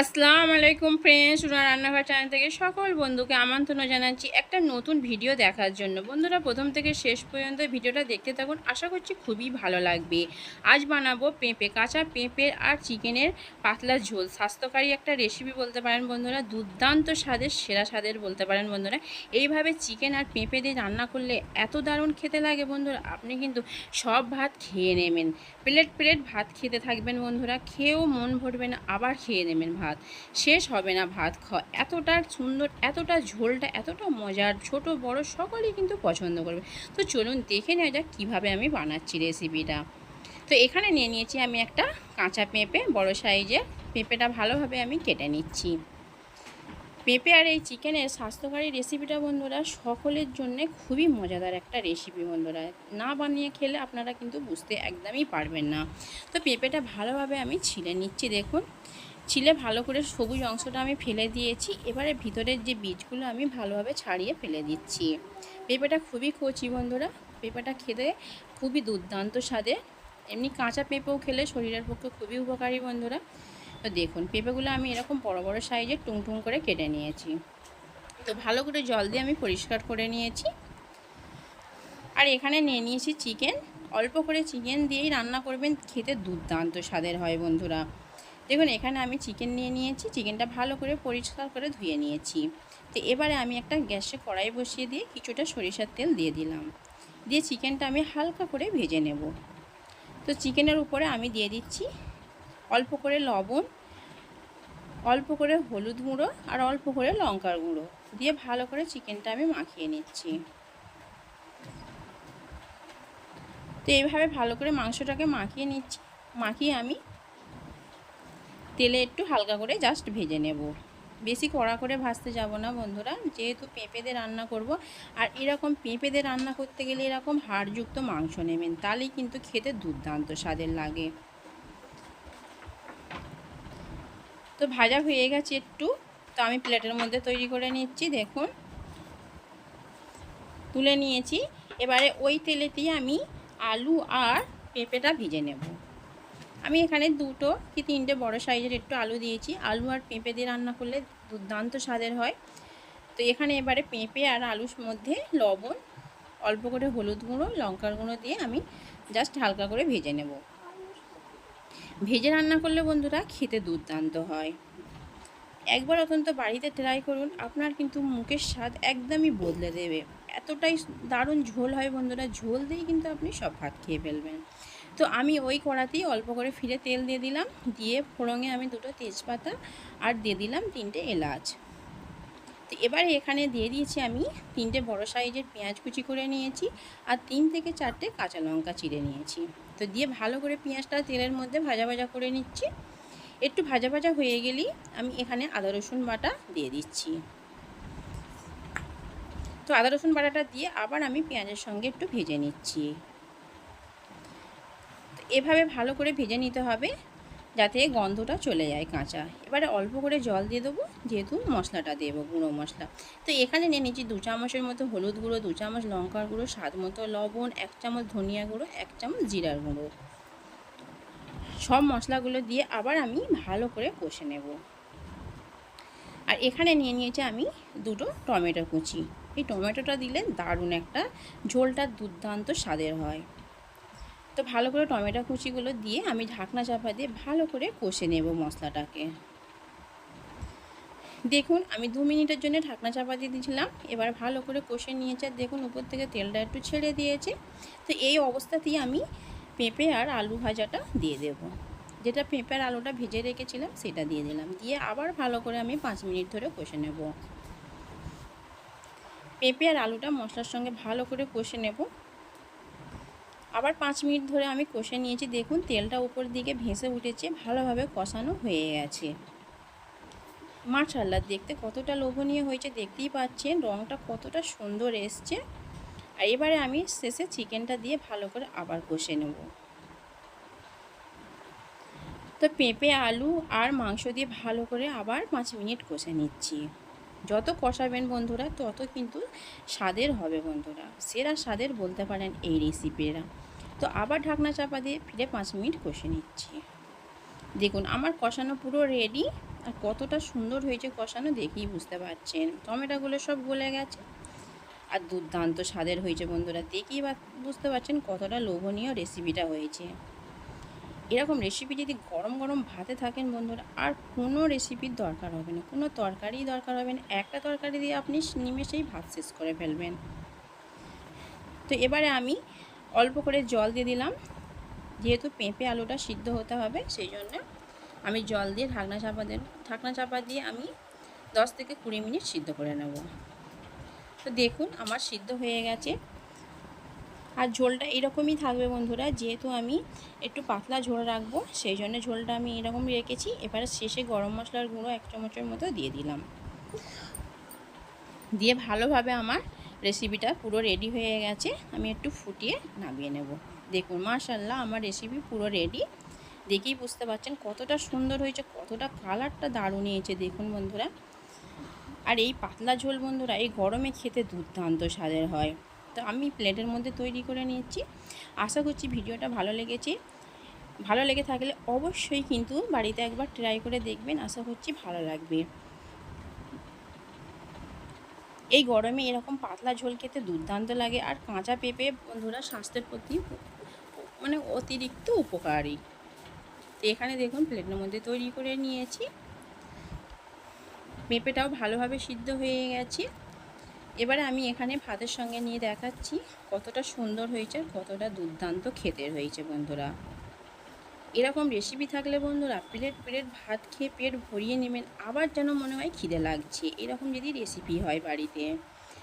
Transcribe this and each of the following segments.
আসসালামু আলাইকুম ফ্রেন্ডস রুনা রান্নাঘর চ্যানেল থেকে সকল বন্ধুকে আমন্ত্রণ জানাচ্ছি একটা নতুন ভিডিও দেখার জন্য। বন্ধুরা, প্রথম থেকে শেষ পর্যন্ত ভিডিওটা দেখতে থাকুন, আশা করছি খুবই ভালো লাগবে। আজ বানাবো পেঁপে, কাঁচা পেঁপের আর চিকেনের পাতলা ঝোল। স্বাস্থ্যকারী একটা রেসিপি বলতে পারেন বন্ধুরা, দুর্দান্ত স্বাদের, সেরা স্বাদের বলতে পারেন বন্ধুরা। এইভাবে চিকেন আর পেঁপে দিয়ে রান্না করলে এত দারুণ খেতে লাগে বন্ধুরা, আপনি কিন্তু সব ভাত খেয়ে নেবেন। প্লেট প্লেট ভাত খেতে থাকবেন বন্ধুরা, খেয়েও মন ভরবে না, আবার খেয়ে নেবেন ভাত। শেষ হবে না ভাত খাওয়া এতটা সুন্দর, এতটা ঝোলটা, এতটা মজার, ছোট, বড়, সকলেই কিন্তু পছন্দ করবে। তো চলুন দেখে নেওয়া যাক কীভাবে আমি বানাচ্ছি রেসিপিটা তো এখানে নিয়ে নিয়েছি আমি একটা কাঁচা পেঁপে, বড় সাইজের। পেঁপেটা ভালোভাবে আমি কেটে নিচ্ছি। পেঁপে আর এই চিকেনের স্বাস্থ্যকারী রেসিপিটা বন্ধুরা, সকলের জন্য খুবই মজাদার একটা রেসিপি বন্ধুরা। না বানিয়ে খেলে আপনারা কিন্তু বুঝতে একদমই পারবেন না। তো পেঁপেটা ভালোভাবে আমি ছিলে নিচ্ছি, দেখুন। ছিলে ভালো করে সবুজ অংশটা আমি ফেলে দিয়েছি। এবারে ভিতরের যে বীজগুলো আমি ভালোভাবে ছাড়িয়ে ফেলে দিচ্ছি। পেঁপেটা খুবই কচি বন্ধুরা। পেঁপেটা খেতে খুবই দুর্দান্ত স্বাদে। এমনি কাঁচা পেঁপেও খেলে শরীরের পক্ষে খুবই উপকারী বন্ধুরা। তো দেখুন, পেঁপেগুলো আমি এরকম বড় বড় সাইজে টুং টুং করে কেটে নিয়েছি। তো ভালো করে জল দিয়ে আমি পরিষ্কার করে নিয়েছি। আর এখানে নিয়ে নিয়েছি চিকেন। অল্প করে চিকেন দিয়েই রান্না করবেন, খেতে দুর্দান্ত স্বাদের হয় বন্ধুরা। দেখুন, এখানে আমি চিকেন নিয়ে নিয়েছি চিকেনটা ভালো করে পরিষ্কার করে ধুয়ে নিয়েছি। তো এবারে আমি একটা গ্যাসে কড়াই বসিয়ে দিয়ে কিছুটা সরিষার তেল দিয়ে দিলাম। দিয়ে চিকেনটা আমি হালকা করে ভেজে নেব। তো চিকেনের উপরে আমি দিয়ে দিচ্ছি অল্প করে লবণ, অল্প করে হলুদ গুঁড়ো আর অল্প করে লঙ্কার গুঁড়ো। দিয়ে ভালো করে চিকেনটা আমি মাখিয়ে নিচ্ছি। তো এইভাবে ভালো করে মাংসটাকে মাখিয়ে নিচ্ছি, মাখিয়ে আমি তেলে একটু হালকা করে জাস্ট ভেজে নেব। বেশি কড়া করে ভাজতে যাব না বন্ধুরা, যেহেতু পেঁপেদের রান্না করব, আর এরকম পেঁপেদের রান্না করতে গেলে এরকম হাড়যুক্ত মাংস নেবেন, তাহলেই কিন্তু খেতে দুর্দান্ত স্বাদের লাগে। তো ভাজা হয়ে গেছে একটু, তো আমি প্লেটের মধ্যে তৈরি করে নিচ্ছি, দেখুন। তুলে নিয়েছি, এবারে ওই তেলেতেই আমি আলু আর পেঁপেটা ভিজে নেব। আমি এখানে দুটো কি তিনটে বড় সাইজের একটু আলু দিয়েছি। আলু আর পেঁপে দিয়ে রান্না করলে দুর্দান্ত স্বাদের হয়। তো এখানে এবারে পেঁপে আর আলুর মধ্যে লবণ, অল্প করে হলুদ গুঁড়ো, লঙ্কার গুঁড়ো দিয়ে আমি জাস্ট হালকা করে ভেজে নেব। ভেজে রান্না করলে বন্ধুরা খেতে দুর্দান্ত হয়। একবার অত্যন্ত বাড়িতে ট্রাই করুন, আপনার কিন্তু মুখের স্বাদ একদমই বদলে দেবে। এতটাই দারুণ ঝোল হয় বন্ধুরা, ঝোল দিয়েই কিন্তু আপনি সব ভাত খেয়ে ফেলবেন। তো আমি ওই কড়াতেই অল্প করে ফিরে তেল দিয়ে দিলাম। দিয়ে ফোড়ঙে আমি দুটো তেজপাতা আর দিয়ে দিলাম তিনটে এলাচ। তো এবার এখানে দিয়ে দিয়েছি আমি তিনটে বড় সাইজের পেঁয়াজ কুচি করে নিয়েছি আর তিন থেকে চারটে কাঁচা লঙ্কা চিড়ে নিয়েছি। তো দিয়ে ভালো করে পেঁয়াজটা তেলের মধ্যে ভাজা ভাজা করে নিচ্ছি। একটু ভাজা ভাজা হয়ে গেলেই আমি এখানে আদা, রসুন বাটা দিয়ে দিচ্ছি। তো আদা, রসুন বাটাটা দিয়ে আবার আমি পেঁয়াজের সঙ্গে একটু ভেজে নিচ্ছি। এভাবে ভালো করে ভেজে নিতে হবে যাতে গন্ধটা চলে যায় কাঁচা। এবারে অল্প করে জল দিয়ে দেবো, যেহেতু মশলাটা দেবো, গুঁড়ো মশলা। তো এখানে নিয়ে নিচ্ছি দু চামচের মতো হলুদ গুঁড়ো, দু চামচ লঙ্কার গুঁড়ো, স্বাদ মতো লবণ, এক চামচ ধনিয়া গুঁড়ো, এক চামচ জিরার গুঁড়ো। সব মশলাগুলো দিয়ে আবার আমি ভালো করে কষে নেব। আর এখানে নিয়ে নিয়েছি আমি দুটো টমেটো কুচি। এই টমেটোটা দিলে দারুণ একটা ঝোলটা দুর্দান্ত স্বাদের হয়। তো ভালো করে টমেটো কুচিগুলো দিয়ে আমি ঢাকনা চাপা দিয়ে ভালো করে কষে নেব মশলাটাকে। দেখুন, আমি দু মিনিটের জন্য ঢাকনা চাপা দিয়ে দিয়েছিলাম। এবার ভালো করে কষে নিয়েছে। দেখুন, উপর থেকে তেলটা একটু ছেড়ে দিয়েছে। তো এই অবস্থাতেই আমি পেঁপে আর আলু ভাজাটা দিয়ে দেব। যেটা পেঁপে আর আলুটা ভেজে রেখেছিলাম, সেটা দিয়ে দিলাম। দিয়ে আবার ভালো করে আমি পাঁচ মিনিট ধরে কষে নেব। পেঁপে আর আলুটা মশলার সঙ্গে ভালো করে কষে নেব। আবার পাঁচ মিনিট ধরে আমি কষে নিয়েছি। দেখুন, তেলটা উপর দিকে ভেসে উঠেছে, ভালোভাবে কষানো হয়ে গেছে। মাশাল্লাহ দেখতে কতটা লোভনীয় হয়েছে, দেখতেই পাচ্ছেন রঙটা কতটা সুন্দর এসছে। আর এবারে আমি শেষে চিকেনটা দিয়ে ভালো করে আবার কষে নেব। তো পেঁপে, আলু আর মাংস দিয়ে ভালো করে আবার পাঁচ মিনিট কষে নিচ্ছি। যত কষাবেন বন্ধুরা, তত কিন্তু স্বাদের হবে বন্ধুরা। সেরা স্বাদের বলতে পারেন এই রেসিপিরা তো আবার ঢাকনা চাপা দিয়ে ফিরে পাঁচ মিনিট কষে নিচ্ছি। দেখুন, আমার কষানো পুরো রেডি আর কতটা সুন্দর হয়েছে কষানো দেখেই বুঝতে পারছেন। টমেটোগুলো সব গলে গেছে। আর দুর্দান্ত স্বাদের হয়েছে বন্ধুরা, দেখেই বুঝতে পারছেন কতটা লোভনীয় রেসিপিটা হয়েছে। এরকম রেসিপি যদি গরম গরম ভাতে থাকেন বন্ধুরা, আর কোনো রেসিপির দরকার হবে না। কোনো তরকারিই দরকার হবে না। একটা তরকারি দিয়ে আপনি নিমেষেই ভাত শেষ করে ফেলবেন। তো এবারে আমি অল্প করে জল দিয়ে দিলাম। যেহেতু পেঁপে আলুটা সিদ্ধ হতে হবে, সেই জন্য আমি জল দিয়ে ঢাকনা চাপা দেব। ঢাকনা চাপা দিয়ে আমি দশ থেকে কুড়ি মিনিট সিদ্ধ করে নেব। তো দেখুন, আমার সিদ্ধ হয়ে গেছে। আর ঝোলটা এরকমই থাকবে বন্ধুরা, যেহেতু আমি একটু পাতলা ঝোল রাখব, সেই জন্য ঝোলটা আমি এরকম রেখেছি। এবারে শেষে গরম মশলার গুঁড়ো এক চামচের মতো দিয়ে দিলাম। দিয়ে ভালোভাবে আমার রেসিপিটা পুরো রেডি হয়ে গেছে, আমি একটু ফুটিয়ে নামিয়ে নেব। দেখুন মাশাল্লাহ আমার রেসিপি পুরো রেডি দেখেই বুঝতে পারছেন কতটা সুন্দর হয়েছে, কতটা কালারটা দারুণ হয়েছে, দেখুন বন্ধুরা। আর এই পাতলা ঝোল বন্ধুরা, এই গরমে খেতে দুর্দান্ত স্বাদের হয়। তো আমি প্লেটের মধ্যে তৈরি করে নিচ্ছি আশা করছি ভিডিওটা ভালো লেগেছে। ভালো লেগে থাকলে অবশ্যই কিন্তু বাড়িতে একবার ট্রাই করে দেখবেন, আশা করছি ভালো লাগবে। এই গরমে এরকম পাতলা ঝোল খেতে দুর্দান্ত লাগে আর কাঁচা পেঁপে বন্ধুরা স্বাস্থ্যের প্রতি মানে অতিরিক্ত উপকারী। তো এখানে দেখুন প্লেটের মধ্যে তৈরি করে নিয়েছি। পেঁপেটাও ভালোভাবে সিদ্ধ হয়ে গেছে। এবারে আমি এখানে ভাতের সঙ্গে নিয়ে দেখাচ্ছি কতটা সুন্দর হয়েছে আর কতটা দুর্দান্ত খেতের হয়েছে বন্ধুরা। এরকম রেসিপি থাকলে বন্ধুরা প্লেট প্লেট ভাত খেয়ে পেট ভরিয়ে নেবেন, আবার যেন মনে হয় খিদে লাগছে। এরকম যদি রেসিপি হয় বাড়িতে।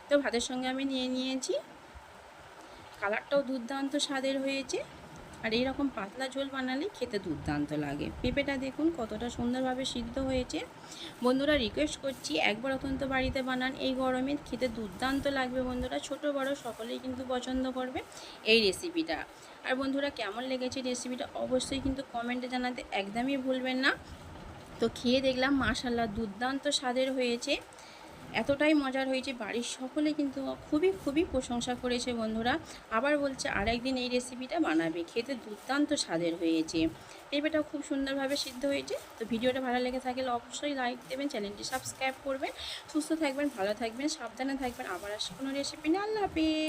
তো ভাতের সঙ্গে আমি নিয়ে নিয়েছি। কালারটাও দুর্দান্ত স্বাদের হয়েছে। আর এইরকম পাতলা ঝোল বানালে খেতে দুর্দান্ত লাগে। পেঁপেটা দেখুন কতটা সুন্দরভাবে সিদ্ধ হয়েছে। বন্ধুরা রিকোয়েস্ট করছি একবার অত্যন্ত বাড়িতে বানান, এই গরমে খেতে দুর্দান্ত লাগবে বন্ধুরা। ছোট, বড় সকলেই কিন্তু পছন্দ করবে এই রেসিপিটা আর বন্ধুরা কেমন লেগেছে রেসিপিটা অবশ্যই কিন্তু কমেন্টে জানাতে একদমই ভুলবেন না। তো খেয়ে দেখলাম মাশাল্লাহ দুর্দান্ত স্বাদের হয়েছে। এতটাই মজার হয়েছে, বাড়ির সকলে কিন্তু খুবই খুবই প্রশংসা করেছে বন্ধুরা। আবার বলছে, আরেকদিন এই রেসিপিটা বানাবে, খেতে দুর্দান্ত স্বাদের হয়েছে। পেঁপেটাও খুব সুন্দরভাবে সিদ্ধ হয়েছে। তো ভিডিওটা ভালো লেগে থাকলে অবশ্যই লাইক দেবেন, চ্যানেলটি সাবস্ক্রাইব করবেন। সুস্থ থাকবেন, ভালো থাকবেন, সাবধানে থাকবেন। আবার আসি কোনো রেসিপি নিয়ে। আল্লাহ হাফিজ।